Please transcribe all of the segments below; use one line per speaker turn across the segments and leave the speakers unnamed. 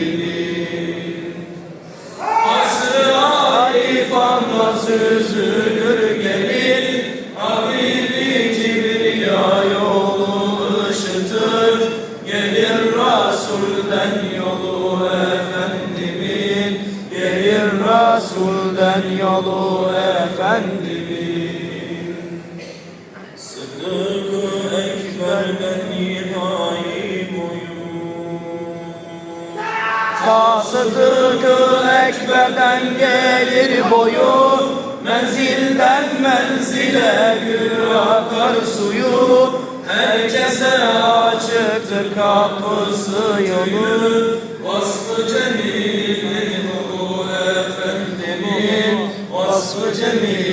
Amen. Ta Sıddık-ı Ekber'den gelir boyu Menzilden menzile gül akar suyu. Herkese açıktır kapısı yolu Vasfı cemili dolu efendimin. Vasfı cemili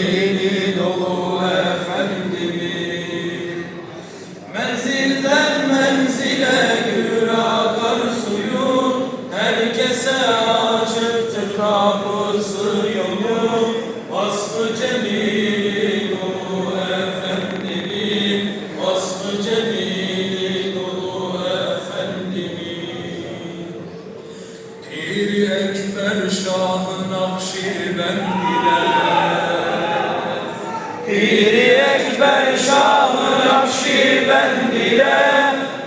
Şah-ı Nakşibend ile Piri Ekber Şah-ı Nakşibend ile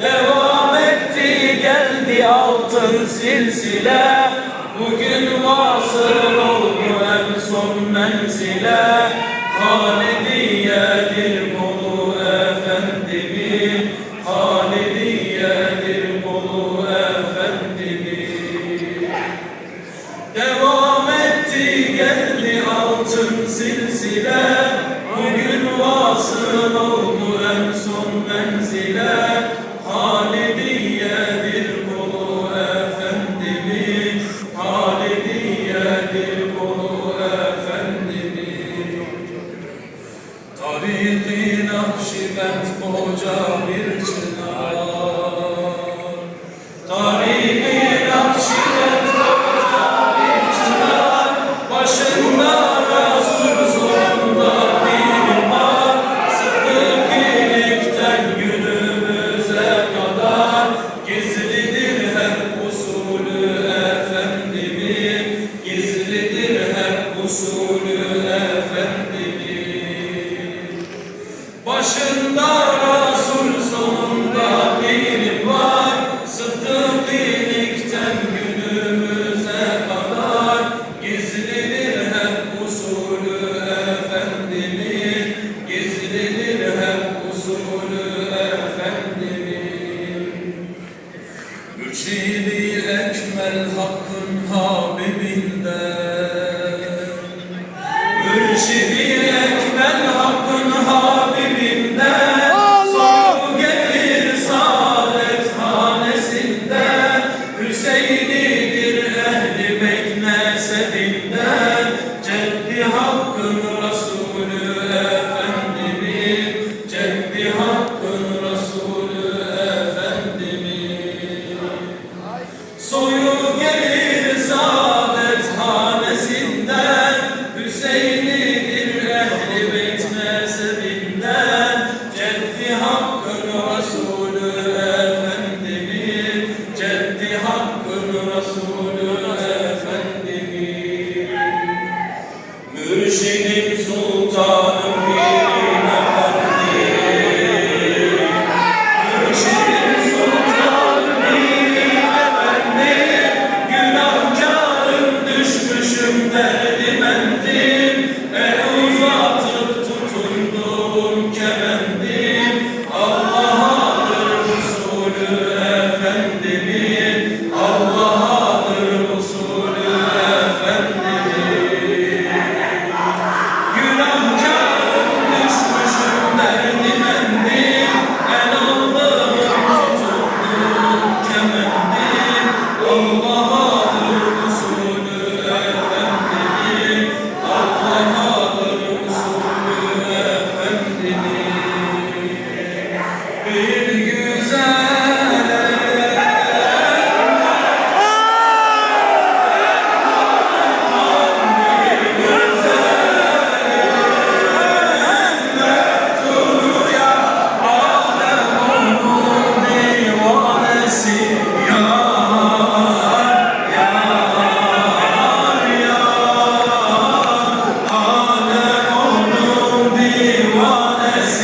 Devam etti geldi altın silsile. Bugün vasıl oldu en son menzile Tarih-i Nakşibend koca bir hep usulü efendimin Başında Resul sonunda bir var. Sıddık iyilikten günümüze kadar Gizlidir hep usulü efendimin Gizlidir hep usulü efendimin Mürşidi Ekmel Hakk'ın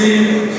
حسين